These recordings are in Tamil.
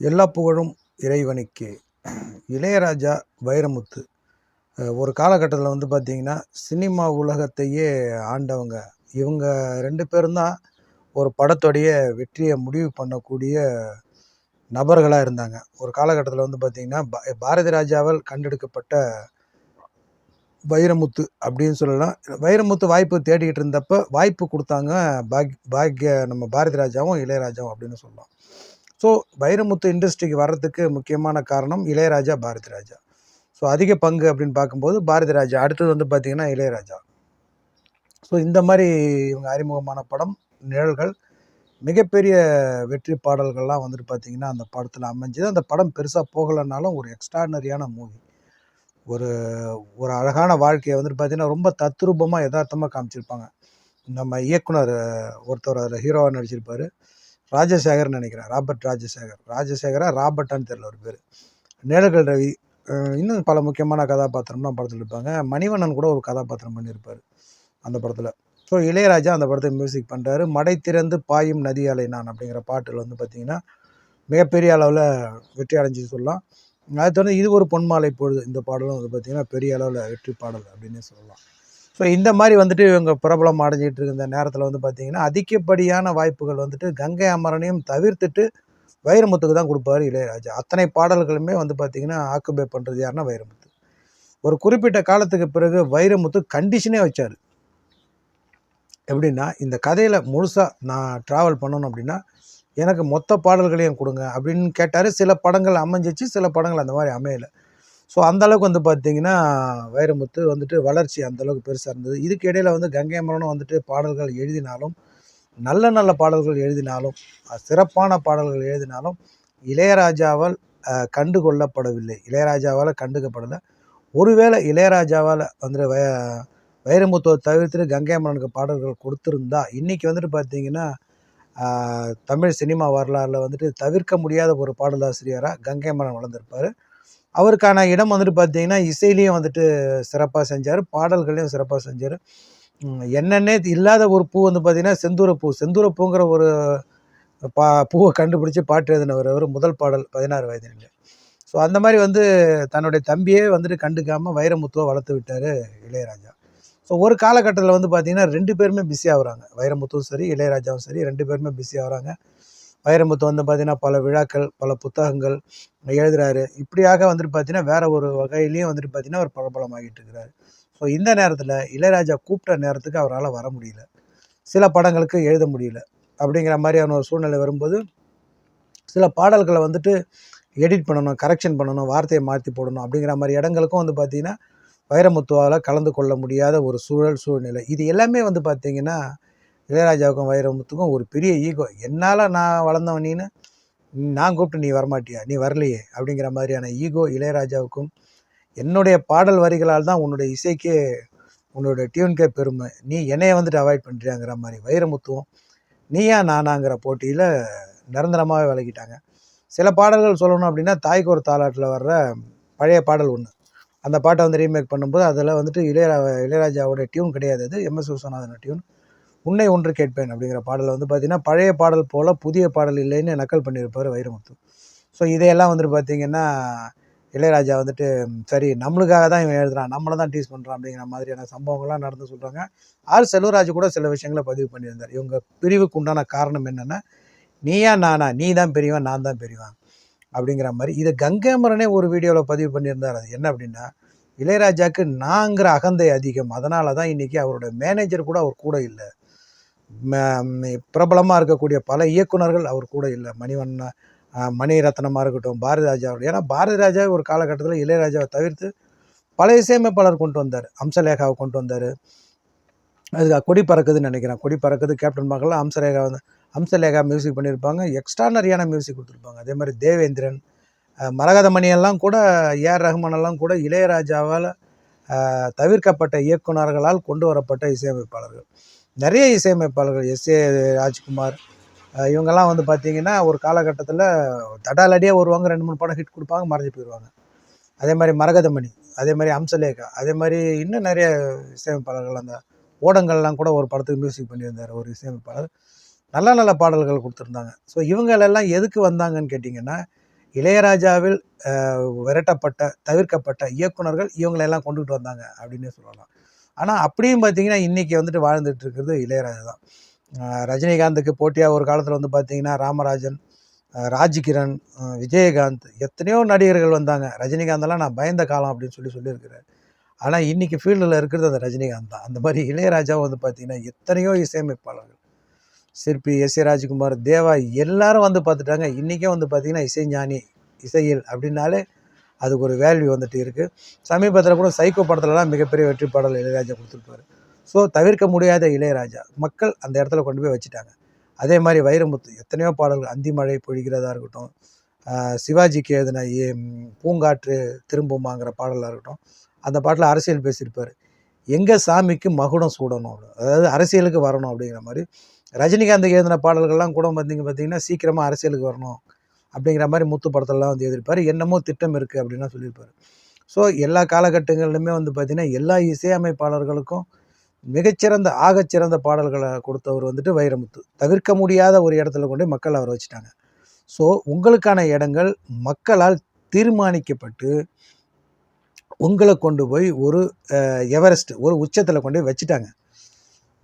எல்லா புகழும் இறைவனுக்கே. இளையராஜா வைரமுத்து. ஒரு காலகட்டத்தில் வந்து பார்த்திங்கன்னா சினிமா உலகத்தையே ஆண்டவங்க. இவங்க ரெண்டு பேரும் தான் ஒரு படத்துடைய வெற்றியை முடிவு பண்ணக்கூடிய நபர்களாக இருந்தாங்க. ஒரு காலகட்டத்தில் வந்து பார்த்திங்கன்னா பா பாரதி ராஜாவால் கண்டெடுக்கப்பட்ட வைரமுத்து அப்படின்னு சொல்லலாம். வைரமுத்து வாய்ப்பு தேடிக்கிட்டு இருந்தப்போ வாய்ப்பு கொடுத்தாங்க பாக் பாக்ய நம்ம பாரதி ராஜாவும் இளையராஜாவும் அப்படின்னு சொல்லலாம். ஸோ வைரமுத்து இண்டஸ்ட்ரிக்கு வர்றதுக்கு முக்கியமான காரணம் இளையராஜா பாரதி ராஜா ஸோ அதிக பங்கு அப்படின்னு பார்க்கும்போது பாரதி ராஜா அடுத்தது வந்து பார்த்திங்கன்னா இளையராஜா. ஸோ இந்த மாதிரி இவங்க அறிமுகமான படம் நிழல்கள் மிகப்பெரிய வெற்றி பாடல்கள்லாம் வந்துட்டு பார்த்திங்கன்னா அந்த படத்தில் அமைஞ்சது. அந்த படம் பெருசாக போகலைன்னாலும் ஒரு எக்ஸ்ட்ராடனரியான மூவி ஒரு ஒரு அழகான வாழ்க்கையை வந்துட்டு பார்த்திங்கன்னா ரொம்ப தத்ரூபமாக யதார்த்தமாக காமிச்சிருப்பாங்க. நம்ம இயக்குனர் ஒருத்தர் அதில் ஹீரோவாக நடிச்சிருப்பார். ராஜசேகர்னு நினைக்கிறேன். ராபர்ட் ராஜசேகர். ராஜசேகரா ராபர்ட்டான்னு தெரியல ஒரு பேர். நிழல்கள் ரவி இன்னும் பல முக்கியமான கதாபாத்திரம்லாம் படத்தில் இருப்பாங்க. மணிவண்ணன் கூட ஒரு கதாபாத்திரம் பண்ணியிருப்பார் அந்த படத்தில். ஸோ இளையராஜா அந்த படத்தை மியூசிக் பண்ணுறாரு மடை திறந்து பாயும் நதி அலை நான் அப்படிங்கிற பாட்டில் வந்து பார்த்திங்கன்னா மிகப்பெரிய அளவில் வெற்றி அடைஞ்சு சொல்லலாம். அதை தொடர்ந்து இது ஒரு பொன்மாலை பொழுது. இந்த பாடலும் வந்து பார்த்திங்கன்னா பெரிய அளவில் வெற்றி பாடல் அப்படின்னே சொல்லலாம். ஸோ இந்த மாதிரி வந்துட்டு இவங்க பிரபலம் அடைஞ்சிட்டு இருந்த நேரத்தில் வந்து பார்த்திங்கன்னா அதிகப்படியான வாய்ப்புகள் வந்துட்டு கங்கை அமரனையும் தவிர்த்துட்டு வைரமுத்துக்கு தான் கொடுப்பாரு இளையராஜா. அத்தனை பாடல்களுமே வந்து பார்த்திங்கன்னா ஆக்குபை பண்ணுறது யாருன்னா வைரமுத்து. ஒரு குறிப்பிட்ட காலத்துக்கு பிறகு வைரமுத்து கண்டிஷனே வச்சார். எப்படின்னா இந்த கதையில் முழுசாக நான் ட்ராவல் பண்ணணும் அப்படின்னா எனக்கு மொத்த பாடல்களையும் கொடுங்க அப்படின்னு கேட்டார். சில படங்கள் அமைஞ்சிச்சு சில படங்கள் அந்த மாதிரி அமையலை. ஸோ அந்தளவுக்கு வந்து பார்த்திங்கன்னா வைரமுத்து வந்துட்டு வளர்ச்சி அந்தளவுக்கு பெருசாக இருந்தது. இதுக்கு இடையில் வந்து கங்கை மரனும் வந்துட்டு பாடல்கள் எழுதினாலும் நல்ல நல்ல பாடல்கள் எழுதினாலும் சிறப்பான பாடல்கள் எழுதினாலும் இளையராஜாவால் கண்டு கொள்ளப்படவில்லை இளையராஜாவால் கண்டுக்கப்படலை. ஒருவேளை இளையராஜாவால் வந்துட்டு வய வைரமுத்துவை தவிர்த்துட்டு கங்கை மரனுக்கு பாடல்கள் கொடுத்துருந்தா இன்றைக்கி வந்துட்டு பார்த்திங்கன்னா தமிழ் சினிமா வரலாறில் வந்துட்டு தவிர்க்க முடியாத ஒரு பாடலாசிரியராக கங்கை அமரன் வளர்ந்துருப்பார். அவருக்கான இடம் வந்துட்டு பார்த்தீங்கன்னா இசையிலையும் வந்துட்டு சிறப்பாக செஞ்சார் பாடல்களையும் சிறப்பாக செஞ்சார். என்னென்னே இல்லாத ஒரு பூ வந்து பார்த்தீங்கன்னா செந்தூரப்பூ செந்தூரப்பூங்கிற ஒரு பா பூவை கண்டுபிடிச்சி பாட்டு எழுதினவர் அவர் முதல் பாடல் பதினாறு வயதில். ஸோ அந்த மாதிரி வந்து தன்னுடைய தம்பியே வந்துட்டு கண்டுக்காமல் வைரமுத்துவை வளர்த்து விட்டார் இளையராஜா. ஸோ ஒரு காலகட்டத்தில் வந்து பார்த்திங்கன்னா ரெண்டு பேருமே பிஸி ஆகுறாங்க. வைரமுத்துவும் சரி இளையராஜாவும் சரி ரெண்டு பேருமே பிஸி ஆகுறாங்க. வைரமுத்து வந்து பார்த்திங்கன்னா பல விழாக்கள் பல புத்தகங்கள் எழுதுறாரு. இப்படியாக வந்துட்டு பார்த்தீங்கன்னா வேற ஒரு வகையிலையும் வந்துட்டு பார்த்தீங்கன்னா அவர் பிரபலமாகிட்டு இருக்கிறாரு. ஸோ இந்த நேரத்தில் இளையராஜா கூப்பிட்ட நேரத்துக்கு அவரால் வர முடியல. சில படங்களுக்கு எழுத முடியல. அப்படிங்கிற மாதிரியான ஒரு சூழ்நிலை வரும்போது சில பாடல்களை வந்துட்டு எடிட் பண்ணணும் கரெக்ஷன் பண்ணணும் வார்த்தையை மாற்றி போடணும் அப்படிங்கிற மாதிரி இடங்களுக்கும் வந்து பார்த்திங்கன்னா வைரமுத்துவால் கலந்து கொள்ள முடியாத ஒரு சூழல் சூழ்நிலை. இது எல்லாமே வந்து பார்த்திங்கன்னா இளையராஜாவுக்கும் வைரமுத்துக்கும் ஒரு பெரிய ஈகோ என்னால் நான் வளர்ந்தவன் நீனு? நான் கூப்பிட்டு நீ வரமாட்டியா? நீ வரலையே. அப்படிங்கிற மாதிரியான ஈகோ இளையராஜாவுக்கும் என்னுடைய பாடல் வரிகளால் தான் உன்னுடைய இசைக்கே உன்னோட டியூன்கே பெருமை. நீ என்னைய வந்துட்டு அவாய்ட் பண்ணுறியாங்கிற மாதிரி வைரமுத்துவும் நீயா நானாங்கிற போட்டியில் நிரந்தரமாகவே விலகிட்டாங்க. சில பாடல்கள் சொல்லணும் அப்படின்னா தாய்க்கு ஒரு தாலாட்டில் வர்ற பழைய பாடல் ஒன்று அந்த பாட்டை வந்து ரீமேக் பண்ணும்போது அதில் வந்துட்டு இளையரா இளையராஜாவோட டியூன் கிடையாது. அது எம்எஸ் விஸ்வநாதனோட டியூன் உன்னை ஒன்று கேட்பேன் அப்படிங்கிற பாடலில் வந்து பார்த்தீங்கன்னா பழைய பாடல் போல் புதிய பாடல் இல்லைன்னு நக்கல் பண்ணியிருப்பார் வைரமுத்து. ஸோ இதையெல்லாம் வந்துட்டு பார்த்தீங்கன்னா இளையராஜா வந்துட்டு சரி நம்மளுக்காக தான் இவன் எழுதுறான் நம்மளை தான் டீஸ் பண்ணுறான் அப்படிங்கிற மாதிரியான சம்பவங்கள்லாம் நடந்து சொல்கிறாங்க ஆர் செல்வராஜ் கூட சில விஷயங்களை பதிவு பண்ணியிருந்தார். இவங்க பிரிவுக்கு உண்டான காரணம் என்னென்னா நீயா நானா நீ தான் பெரியவன் நான் தான் பெரியவன் அப்படிங்கிற மாதிரி. இதை கங்கைமரனே ஒரு வீடியோவில் பதிவு பண்ணியிருந்தார். அது என்ன அப்படின்னா இளையராஜாவுக்கு நாங்கிற அகந்தை அதிகம். அதனால தான் இன்றைக்கி அவரோட மேனேஜர் கூட அவர் கூட இல்லை. பிரபலமாக இருக்கக்கூடிய பல இயக்குனர்கள் அவர் கூட இல்லை. மணிவண்ண மணிரத்னமாக இருக்கட்டும் பாரதி ராஜா ஏன்னா பாரதிராஜா ஒரு காலகட்டத்தில் இளையராஜாவை தவிர்த்து பல இசையமைப்பாளர் கொண்டு வந்தார். அம்சலேகாவை கொண்டு வந்தார். அது கொடி பறக்குதுன்னு நினைக்கிறேன். கொடி பறக்குது கேப்டன் மகள் அம்சலேகா வந்து அம்சலேகா மியூசிக் பண்ணியிருப்பாங்க. எக்ஸ்ட்ரானரியான மியூசிக் கொடுத்துருப்பாங்க. அதே மாதிரி தேவேந்திரன் மரகதமணியெல்லாம் கூட ஏஆர் ரஹ்மான் எல்லாம் கூட இளையராஜாவால் தவிர்க்கப்பட்ட இயக்குனர்களால் கொண்டு வரப்பட்ட இசையமைப்பாளர்கள். நிறைய இசையமைப்பாளர்கள் எஸ். ஏ. ராஜ்குமார் இவங்கெல்லாம் வந்து பார்த்திங்கன்னா ஒரு காலகட்டத்தில் தடாலடியாக வருவாங்க ரெண்டு மூணு படம் ஹிட் கொடுப்பாங்க மறைஞ்சு போயிடுவாங்க. அதே மாதிரி மரகதமணி அதே மாதிரி அம்சலேகா அதே மாதிரி இன்னும் நிறைய இசையமைப்பாளர்கள் அந்த ஓடங்கள்லாம் கூட ஒரு படத்துக்கு மியூசிக் பண்ணியிருந்தார் ஒரு இசையமைப்பாளர். நல்ல நல்ல பாடல்கள் கொடுத்துருந்தாங்க. ஸோ இவங்களெல்லாம் எதுக்கு வந்தாங்கன்னு கேட்டிங்கன்னா இளையராஜாவில் விரட்டப்பட்ட தவிர்க்கப்பட்ட இயக்குனர்கள் இவங்களெல்லாம் கொண்டுகிட்டு வந்தாங்க அப்படின்னே சொல்லலாம். ஆனால் அப்படியும் பார்த்தீங்கன்னா இன்றைக்கி வந்துட்டு வாழ்ந்துட்டு இருக்கிறது இளையராஜா தான். ரஜினிகாந்துக்கு போட்டியாக ஒரு காலத்தில் வந்து பார்த்தீங்கன்னா ராமராஜன் ராஜ்கிரண் விஜயகாந்த் எத்தனையோ நடிகர்கள் வந்தாங்க. ரஜினிகாந்தெல்லாம் நான் பயந்த காலம் அப்படின்னு சொல்லி சொல்லியிருக்கிறேன் ஆனால் இன்றைக்கி ஃபீல்டில் இருக்கிறது அந்த ரஜினிகாந்த் தான். அந்த மாதிரி இளையராஜாவும் வந்து பார்த்திங்கன்னா எத்தனையோ இசையமைப்பாளர்கள். சிற்பி எஸ் ஏ ராஜ்குமார் தேவா எல்லாரும் வந்து பார்த்துட்டாங்க இன்றைக்கே வந்து பார்த்திங்கன்னா இசைஞானி இசையில் அப்படின்னாலே அதுக்கு ஒரு வேல்யூ வந்துட்டு இருக்குது சமீபத்தில் கூட சைக்கோ படத்துலலாம் மிகப்பெரிய வெற்றி பாடல் இளையராஜா கொடுத்துருப்பாரு. ஸோ தவிர்க்க முடியாத இளையராஜா மக்கள் அந்த இடத்துல கொண்டு போய் வச்சுட்டாங்க. அதே மாதிரி வைரமுத்து எத்தனையோ பாடல்கள் அந்தி மழை பொழிகிறதா இருக்கட்டும் சிவாஜிக்கு எழுதின ஏ- பூங்காற்று திரும்புமாங்கிற பாடலாக இருக்கட்டும் அந்த பாட்டில் அரசியல் பேசியிருப்பார். எங்கள் சாமிக்கு மகுடம் சூடணும் அதாவது அரசியலுக்கு வரணும் அப்படிங்கிற மாதிரி. ரஜினிகாந்த் எழுதின பாடல்கள்லாம் கூட பார்த்திங்க பார்த்திங்கன்னா சீக்கிரமாக அரசியலுக்கு வரணும். அப்படிங்கிற மாதிரி முத்து படத்துலலாம் வந்து எழுதியிருப்பார் என்னமோ திட்டம் இருக்குது அப்படின்லாம் சொல்லியிருப்பார். ஸோ எல்லா காலகட்டங்களிலுமே வந்து பார்த்திங்கன்னா எல்லா இசையமைப்பாளர்களுக்கும் மிகச்சிறந்த ஆகச்சிறந்த பாடல்களை கொடுத்தவர் வந்துட்டு வைரமுத்து. தவிர்க்க முடியாத ஒரு இடத்துல கொண்டு போய் மக்கள் அவரை வச்சுட்டாங்க. ஸோ உங்களுக்கான இடங்கள் மக்களால் தீர்மானிக்கப்பட்டு உங்களை கொண்டு போய் ஒரு எவரெஸ்ட் ஒரு உச்சத்தில் கொண்டு போய் வச்சுட்டாங்க.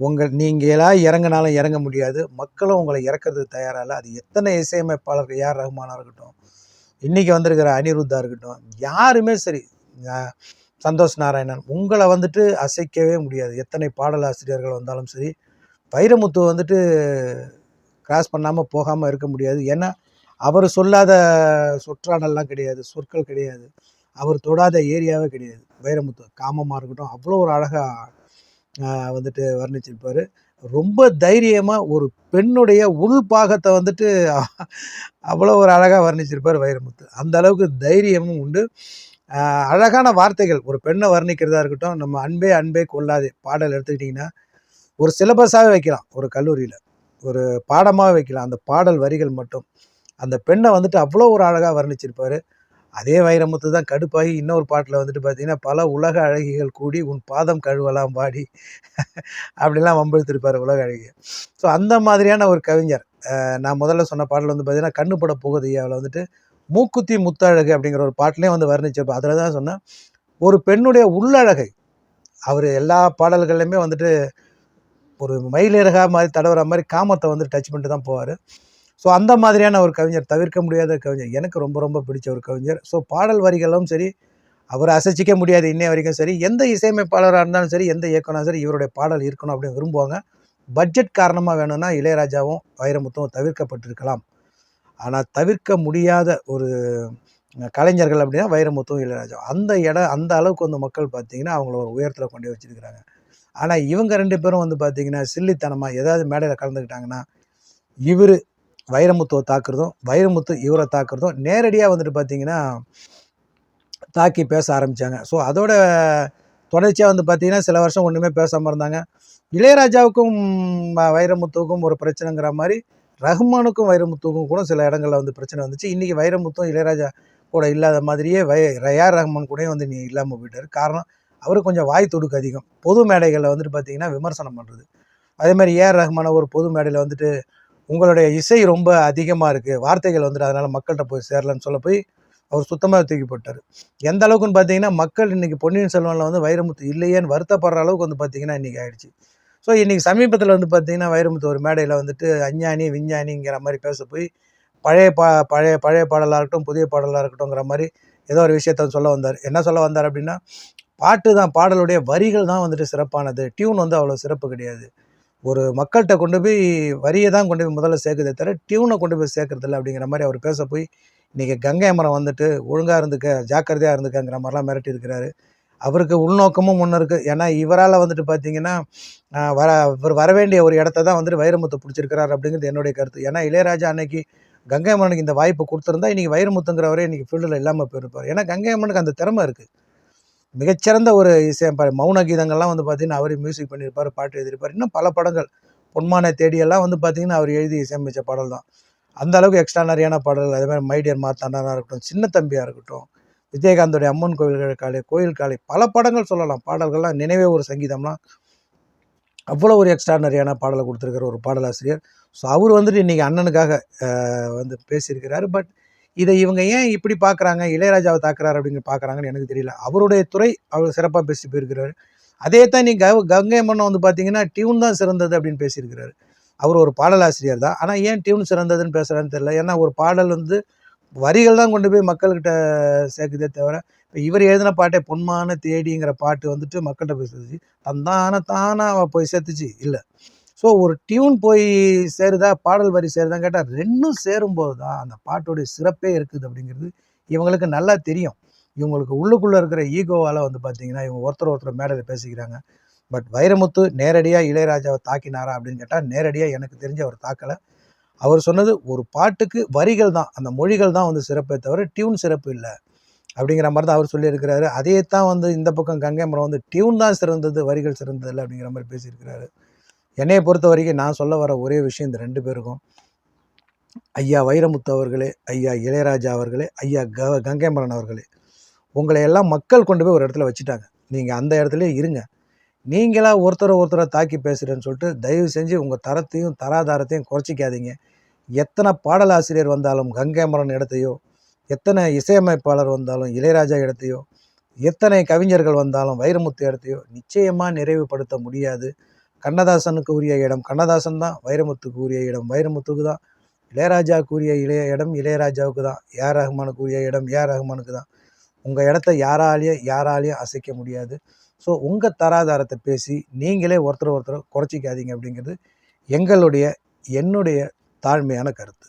உங்கள் நீங்களாக இறங்கினாலும் இறங்க முடியாது. மக்களும் உங்களை இறக்கிறதுக்கு தயாராக இல்லை. அது எத்தனை இசையமைப்பாளர்கள் யார் ரஹ்மானாக இருக்கட்டும் இன்றைக்கி வந்திருக்கிற அனிருத்தாக இருக்கட்டும் யாருமே சரி சந்தோஷ் நாராயணன் உங்களை வந்துட்டு அசைக்கவே முடியாது. எத்தனை பாடல் ஆசிரியர்கள் வந்தாலும் சரி வைரமுத்து வந்துட்டு கிராஸ் பண்ணாமல் போகாமல் இருக்க முடியாது. ஏன்னா அவர் சொல்லாத சொற்றாடல்லாம் கிடையாது சொற்கள் கிடையாது. அவர் தொடாத ஏரியாவே கிடையாது. வைரமுத்து காமமாக இருக்கட்டும் அவ்வளோ ஒரு அழகாக வந்துட்டு வர்ணிச்சிருப்பார். ரொம்ப தைரியமாக ஒரு பெண்ணுடைய உள் பாகத்தை வந்துட்டு அவ்வளோ ஒரு அழகாக வர்ணிச்சிருப்பார் வைரமுத்து. அந்த அளவுக்கு தைரியமும் உண்டு. அழகான வார்த்தைகள். ஒரு பெண்ணை வர்ணிக்கிறதா இருக்கட்டும் நம்ம அன்பே அன்பே கொள்ளாதே பாடல் எடுத்துக்கிட்டிங்கன்னா ஒரு சிலபஸாகவே வைக்கலாம். ஒரு கல்லூரியில் ஒரு பாடமாக வைக்கலாம். அந்த பாடல் வரிகள் மட்டும். அந்த பெண்ணை வந்துட்டு அவ்வளோ ஒரு அழகாக வர்ணிச்சிருப்பார். அதே வைரமுத்து தான் கடுப்பாகி இன்னொரு பாட்டில் வந்துட்டு பார்த்தீங்கன்னா பல உலக அழகிகள் கூடி உன் பாதம் கழுவலாம் பாடி அப்படிலாம் வம்பிழுத்திருப்பார் உலக அழகிய ஸோ அந்த மாதிரியான ஒரு கவிஞர் நான் முதல்ல சொன்ன பாடல் வந்து பார்த்தீங்கன்னா கண்ணுப்பட போகுது அவளை வந்துட்டு மூக்குத்தி முத்தழகு அப்படிங்கிற ஒரு பாட்டிலையும் வந்து வர்ணிச்சப்போ அதில் தான் சொன்னேன் ஒரு பெண்ணுடைய உள்ளழகை அவர் எல்லா பாடல்கள்லையுமே வந்துட்டு ஒரு மயிலிறகா மாதிரி தடவுற மாதிரி காமத்தை வந்து டச் பண்ணிட்டு தான் போவார். ஸோ அந்த மாதிரியான ஒரு கவிஞர் தவிர்க்க முடியாத கவிஞர் எனக்கு ரொம்ப ரொம்ப பிடிச்ச ஒரு கவிஞர். ஸோ பாடல் வரிகளும் சரி அவரை அசைச்சிக்க முடியாது இன்னைய வரைக்கும் சரி எந்த இசையமைப்பாளராக இருந்தாலும் சரி எந்த இயக்கனாலும் சரி இவருடைய பாடல் இருக்கணும் அப்படின்னு விரும்புவாங்க. பட்ஜெட் காரணமாக வேணும்னா இளையராஜாவும் வைரமுத்தும் தவிர்க்கப்பட்டிருக்கலாம். ஆனால் தவிர்க்க முடியாத ஒரு கலைஞர்கள் அப்படின்னா வைரமுத்தும் இளையராஜா அந்த இடம் அந்த அளவுக்கு வந்து மக்கள் பார்த்தீங்கன்னா அவங்கள ஒரு உயரத்தில் கொண்டு வச்சுருக்கிறாங்க. ஆனால் இவங்க ரெண்டு பேரும் வந்து பார்த்தீங்கன்னா சில்லித்தனமாக ஏதாவது மேடையில் கலந்துக்கிட்டாங்கன்னா இவர் வைரமுத்துவை தாக்குறதும் வைரமுத்து இவரை தாக்குறதும் நேரடியாக வந்துட்டு பார்த்தீங்கன்னா தாக்கி பேச ஆரம்பித்தாங்க ஸோ அதோட தொடர்ச்சியாக வந்து பார்த்தீங்கன்னா சில வருஷம் ஒன்றுமே பேசாமல் இருந்தாங்க. இளையராஜாவுக்கும் வைரமுத்துவுக்கும் ஒரு பிரச்சனைங்கிற மாதிரி ரஹ்மானுக்கும் வைரமுத்துவுக்கும் கூட சில இடங்களில் வந்து பிரச்சனை வந்துச்சு. இன்றைக்கி வைரமுத்தும் இளையராஜா கூட இல்லாத மாதிரியே வை ரயார் ரஹ்மான் கூடயும் வந்து நீ இல்லாமல் போயிட்டார். காரணம் அவரு கொஞ்சம் வாய் துடுக்கு அதிகம். பொது மேடைகளில் வந்துட்டு பார்த்தீங்கன்னா விமர்சனம் பண்ணுறது அதே மாதிரி ஏஆர் ரஹ்மான ஒரு பொது மேடையில் வந்துட்டு உங்களுடைய இசை ரொம்ப அதிகமாக இருக்குது வார்த்தைகள் வந்துட்டு அதனால் மக்கள்கிட்ட போய் சேரலன்னு சொல்ல போய் அவர் சுத்தமாக தூக்கி போட்டார். எந்த அளவுக்குன்னு பார்த்தீங்கன்னா மக்கள் இன்றைக்கி பொன்னியின் செல்வனில் வந்து வைரமுத்து இல்லையேன்னு வருத்தப்படுற அளவுக்கு வந்து பார்த்தீங்கன்னா இன்றைக்கி ஆயிடுச்சு. ஸோ இன்றைக்கி சமீபத்தில் வந்து பார்த்தீங்கன்னா வைரமுத்து ஒரு மேடையில் வந்துட்டு அஞ்ஞானி விஞ்ஞானிங்கிற மாதிரி பேச போய் பழைய பா பழைய பழைய பாடலாக இருக்கட்டும் புதிய பாடலாக இருக்கட்டும்ங்கிற மாதிரி ஏதோ ஒரு விஷயத்த சொல்ல வந்தார். என்ன சொல்ல வந்தார் அப்படின்னா பாட்டு தான் பாடலுடைய வரிகள் தான் வந்துட்டு சிறப்பானது. டியூன் வந்து அவ்வளோ சிறப்பு கிடையாது. ஒரு மக்கள்கிட்ட கொண்டு போய் வரியை தான் கொண்டு போய் முதல்ல சேர்க்குதே தவிர டியூனை கொண்டு போய் சேர்க்கறதில்ல அப்படிங்கிற மாதிரி அவர் பேச போய் இன்றைக்கி கங்கை அமரம் வந்துட்டு ஒழுங்காக இருந்துக்க ஜாக்கிரதையாக இருந்துக்கங்கிற மாதிரிலாம் மிரட்டி இருக்கிறாரு. அவருக்கு உள்நோக்கமும் ஒன்று இருக்குது ஏன்னா இவரால் வந்துட்டு பார்த்தீங்கன்னா வர இவர் வர வேண்டிய ஒரு இடத்த தான் வந்துட்டு வைரமுத்து பிடிச்சிருக்கிறார் அப்படிங்கிறது என்னுடைய கருத்து. ஏன்னா இளையராஜா அன்னைக்கு கங்கை அம்மனுக்கு இந்த வாய்ப்பு கொடுத்துருந்தா இன்றைக்கி வைரமுத்துங்கிறவரே இன்றைக்கி ஃபீல்டில் இல்லாமல் போயிருப்பார். ஏன்னா கங்கை அம்மனுக்கு அந்த திறமை இருக்குது மிகச்சிறந்த ஒரு இசையமைப்பார் மௌன கீதங்கள்லாம் வந்து பார்த்தீங்கன்னா அவர் மியூசிக் பண்ணியிருப்பார் பாட்டு எழுதியிருப்பார். இன்னும் பல படங்கள். பொன்மானை தேடியெல்லாம் வந்து பார்த்தீங்கன்னா அவர் எழுதி இசையமைச்ச பாடல் தான் அந்த அளவுக்கு எக்ஸ்ட்ரானரியான பாடல்கள். அதே மாதிரி மைடியர் மாத்தாண்டனாக இருக்கட்டும் சின்ன தம்பியாக இருக்கட்டும் விஜயகாந்தோடைய அம்மன் கோயில்கள் காலை கோயில் காலை பல படங்கள் சொல்லலாம். பாடல்கள்லாம் நினைவே ஒரு சங்கீதம்லாம் அவ்வளோ ஒரு எக்ஸ்ட்ரானரியான பாடலை கொடுத்துருக்கிற ஒரு பாடலாசிரியர். ஸோ அவர் வந்துட்டு இன்றைக்கி அண்ணனுக்காக வந்து பேசியிருக்கிறாரு. பட் இதை இவங்க ஏன் இப்படி பார்க்குறாங்க இளையராஜாவை தாக்குறாரு அப்படின்னு பார்க்குறாங்கன்னு எனக்கு தெரியல. அவருடைய துறை அவர் சிறப்பாக பேசி போயிருக்கிறாரு. அதே தான் நீ க கங்கை மன்னன் வந்து பார்த்தீங்கன்னா டியூன் தான் சிறந்தது அப்படின்னு பேசியிருக்கிறாரு. அவர் ஒரு பாடலாசிரியர் தான். ஆனால் ஏன் டியூன் சிறந்ததுன்னு பேசுகிறான்னு தெரியல. ஏன்னா ஒரு பாடல் வந்து வரிகள் தான் கொண்டு போய் மக்கள்கிட்ட சேர்க்குதே தவிர இப்போ இவர் எழுதின பாட்டே பொன்மான தேடிங்கிற பாட்டு வந்துட்டு மக்கள்கிட்ட போய் சேர்த்துச்சு தந்தான தானாக போய் சேர்த்துச்சு. இல்லை. ஸோ ஒரு டியூன் போய் சேருதா பாடல் வரி சேருதான்னு கேட்டால் ரெண்டும் சேரும்போது தான் அந்த பாட்டோடைய சிறப்பே இருக்குது அப்படிங்கிறது இவங்களுக்கு நல்லா தெரியும். இவங்களுக்கு உள்ளுக்குள்ளே இருக்கிற ஈகோவால் வந்து பார்த்தீங்கன்னா இவங்க ஒருத்தர் ஒருத்தர் மேடையில் பேசிக்கிறாங்க. பட் வைரமுத்து நேரடியாக இளையராஜாவை தாக்கினாரா அப்படின்னு கேட்டால் நேரடியாக எனக்கு தெரிஞ்ச அவர் தாக்கலை. அவர் சொன்னது ஒரு பாட்டுக்கு வரிகள் தான் அந்த மொழிகள் தான் வந்து சிறப்பே தவிர டியூன் சிறப்பு இல்லை அப்படிங்கிற மாதிரி தான் அவர் சொல்லியிருக்கிறாரு. அதே தான் வந்து இந்த பக்கம் கங்கை மரம் வந்து டியூன் தான் சிறந்தது வரிகள் சிறந்தது இல்லை அப்படிங்கிற மாதிரி பேசியிருக்கிறாரு. என்னையை பொறுத்த வரைக்கும் நான் சொல்ல வர ஒரே விஷயம் இந்த ரெண்டு பேருக்கும். ஐயா வைரமுத்து அவர்களே ஐயா இளையராஜா அவர்களே ஐயா க கங்கைமரன் அவர்களே உங்களை எல்லாம் மக்கள் கொண்டு போய் ஒரு இடத்துல வச்சுட்டாங்க. நீங்கள் அந்த இடத்துலயே இருங்க. நீங்களாக ஒருத்தரை ஒருத்தரை தாக்கி பேசுகிறேன்னு சொல்லிட்டு தயவு செஞ்சு உங்கள் தரத்தையும் தராதாரத்தையும் குறைச்சிக்காதீங்க. எத்தனை பாடலாசிரியர் வந்தாலும் கங்கைமரன் இடத்தையோ எத்தனை இசையமைப்பாளர் வந்தாலும் இளையராஜா இடத்தையோ எத்தனை கவிஞர்கள் வந்தாலும் வைரமுத்து இடத்தையோ நிச்சயமாக நிறைவுபடுத்த முடியாது. கண்ணதாசனுக்கு உரிய இடம் கண்ணதாசன் தான் வைரமுத்துக்கு உரிய இடம் வைரமுத்துக்கு தான் இளையராஜாவுக்கு உரிய இளைய இடம் இளையராஜாவுக்கு தான் ஏஆர் ரஹ்மானுக்கு உரிய இடம் ஏஆர் ரஹ்மானுக்கு தான் உங்கள் இடத்த யாராலையும் யாராலையும் அசைக்க முடியாது. ஸோ உங்கள் தராதாரத்தை பேசி நீங்களே ஒருத்தர் ஒருத்தர் குறைச்சிக்காதீங்க அப்படிங்கிறது எங்களுடைய என்னுடைய தாழ்மையான கருத்து.